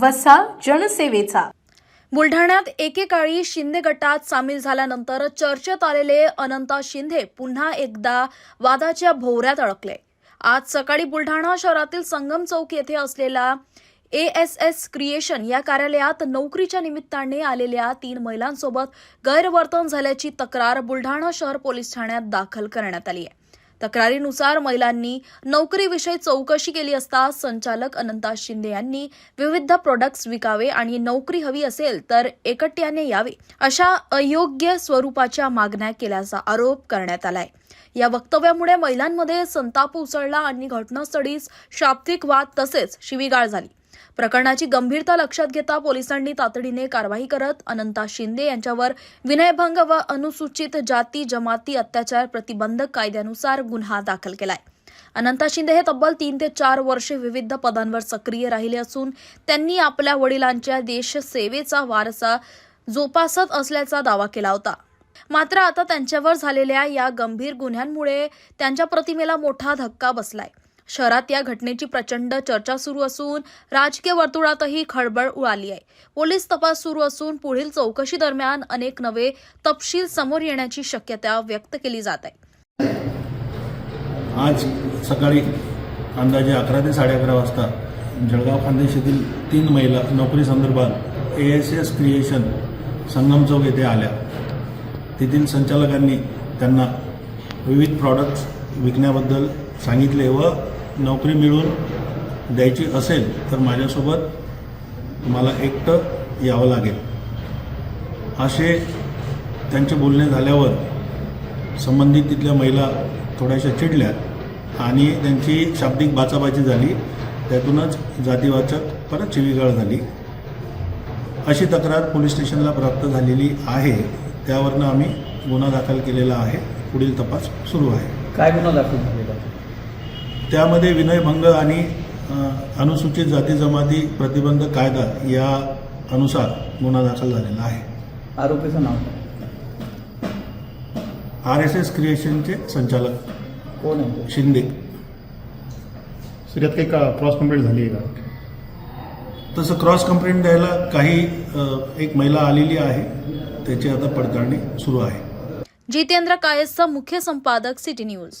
वसा जनसेवेचा. बुलढाण्यात एकेकाळी शिंदे गटात सामील झाल्यानंतर चर्चेत आलेले अनंता शिंदे पुन्हा एकदा वादाच्या भोवऱ्यात अडकले. आज सकाळी बुलढाणा शहरातील संगम चौक येथे असलेला ए एस एस क्रिएशन या कार्यालयात नोकरीच्या निमित्ताने आलेल्या तीन महिलांसोबत गैरवर्तन झाल्याची तक्रार बुलढाणा शहर पोलीस ठाण्यात दाखल करण्यात आली आहे. तक्रारीनुसार महिलांनी नोकरीविषयी चौकशी केली असता संचालक अनंता शिंदे यांनी विविध प्रोडक्ट्स विकावे आणि नोकरी हवी असेल तर एकट्याने यावे अशा अयोग्य स्वरूपाच्या मागण्या केल्याचा आरोप करण्यात आलाय. या वक्तव्यामुळे महिलांमध्ये संताप उसळला आणि घटनास्थळीच शाब्दिक वाद तसेच शिवीगाळ झाली. प्रकरणाची गंभीरता लक्षात घेता पोलिसांनी तातडीने कारवाई करत अनंता शिंदे यांच्यावर विनयभंग व अनुसूचित जाती जमाती अत्याचार प्रतिबंधक कायद्यानुसार गुन्हा दाखल केलाय. अनंता शिंदे हे तब्बल तीन ते चार वर्षे विविध पदांवर सक्रिय राहिले असून त्यांनी आपल्या वडिलांच्या देशसेवेचा वारसा जोपासत असल्याचा दावा केला होता. मात्र आता त्यांच्यावर झालेल्या या गंभीर गुन्ह्यांमुळे त्यांच्या प्रतिमेला मोठा धक्का बसलाय. शहरात या घटनेची प्रचंड चर्चा सुरू असून राजकीय वर्तुळातही खळबळ उडाली आहे. पोलीस तपास सुरू असून पुढील चौकशी दरम्यान अनेक नवे तपशील समोर येण्याची शक्यता व्यक्त केली जात आहे. आज सकाळी अंदाजे अकरा ते साडे अकरा वाजता जळगाव खानदेश येथील तीन महिला नोकरी संदर्भात A S S creation Sangam Chowk येथे आल्या. तेथील संचालकांनी त्यांना विविध प्रॉडक्ट्स विकण्याबद्दल सांगितले व नोकरी मिळून द्यायची असेल तर माझ्यासोबत मला एकटं यावं लागेल. असे त्यांचे बोलणे झाल्यावर संबंधित तिथल्या महिला थोड्याशा चिडल्या आणि त्यांची शाब्दिक बाचाबाची झाली. त्यातूनच जातीवाचक परत चिविगाळ झाली. अशी तक्रार पोलीस स्टेशनला प्राप्त झालेली आहे. त्यावरनं आम्ही गुन्हा दाखल केलेला आहे. पुढील तपास सुरू आहे. काय गुन्हा दाखल झालेला? त्यामध्ये विनयभंग आणि अनुसूचित जाती जमाती प्रतिबंध कायदा या अनुसार गुन्हा दाखल झालेला आहे. आरोपीचं नाव? आर एस एस क्रिएशनचे संचालक कोण आहे? ते? शिंदे. सर यात काही का क्रॉस कंप्लेंट झाली आहे का? तसं क्रॉस कंप्लेंट द्यायला काही एक महिला आलेली आहे. त्याची आता पडताळणी सुरू आहे. जितेंद्र कायसचा मुख्य संपादक सिटी न्यूज.